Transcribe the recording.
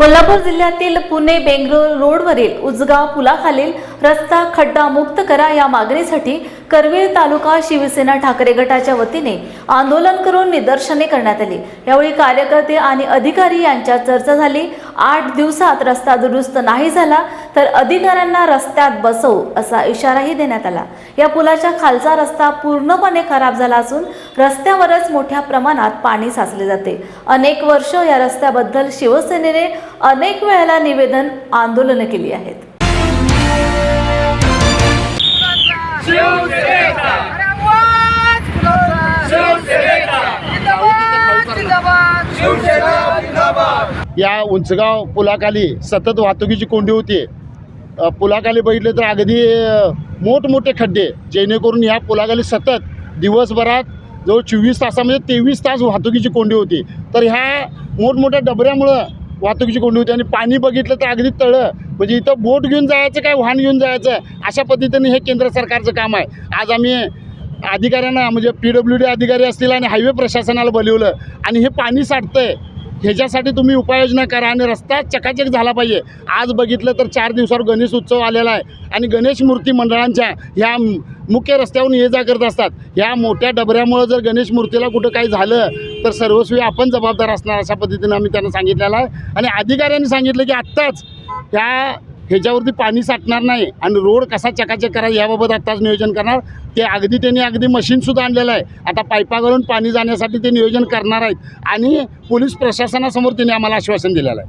कोल्हापूर जिल्ह्यातील पुणे बेंगलोर रोडवरील उजगाव पुलाखालील रस्ता खड्डा मुक्त करा या मागणीसाठी करवीर तालुका शिवसेना ठाकरे गटाच्या वतीने आंदोलन करून निदर्शने करण्यात आली. यावेळी कार्यकर्ते आणि अधिकारी यांच्यात चर्चा झाली. आठ दिवसात रस्ता दुरुस्त नाही झाला तर अधिकाऱ्यांना रस्त्यात बसवू असा इशाराही देण्यात आला. या पुलाच्या खालचा रस्ता पूर्णपणे खराब झाला असून रस्त्यावरच मोठ्या प्रमाणात पाणी साचले जाते. अनेक वर्ष या रस्त्याबद्दल शिवसेनेने अनेक वेळेला निवेदन आंदोलनं केली आहेत. या उंचगाव पुलाखाली सतत वाहतुकीची कोंडी होती. पुलाखाली बघितले तर अगदी मोठमोठे खड्डे जेणेकरून या पुलाखाली सतत दिवसभरात जवळ चोवीस तासामध्ये तेवीस तास वाहतुकीची कोंडी होती. तर ह्या मोठमोठ्या डबऱ्यामुळं वाहतुकीची कोंडी होती. आणि पाणी बघितलं तर अगदी तळं. म्हणजे इथं बोट घेऊन जायचं काय वाहन घेऊन जायचं? अशा पद्धतीने हे केंद्र सरकारचं काम आहे. आज आम्ही अधिकाऱ्यांना म्हणजे पी डब्ल्यू डी अधिकारी असतील आणि हायवे प्रशासनाला बोलवलं. आणि हे पाणी साठतं आहे ह्याच्यासाठी तुम्ही उपाययोजना करा आणि रस्ता चकाचक झाला पाहिजे. आज बघितलं तर चार दिवसावर गणेश उत्सव आलेला आहे आणि गणेश मूर्ती मंडळांच्या ह्या मुख्य रस्त्यावरून ये जा करत असतात. ह्या मोठ्या डबऱ्यामुळं जर गणेश मूर्तीला कुठं काही झालं तर सर्वस्वी आपण जबाबदार असणार अशा पद्धतीनं आम्ही त्यांना सांगितलेलं आहे. आणि अधिकाऱ्यांनी सांगितलं की आत्ताच ह्या ह्याच्यावरती पाणी साठणार नाही. आणि रोड कसा चकाचक करायचा याबाबत आत्ताच नियोजन करणार. ते अगदी त्यांनी अगदी मशीनसुद्धा आणलेलं आहे. आता पाईपा पाणी जाण्यासाठी ते नियोजन करणार आहेत. आणि पोलीस प्रशासनासमोर त्यांनी आम्हाला आश्वासन दिलेलं आहे.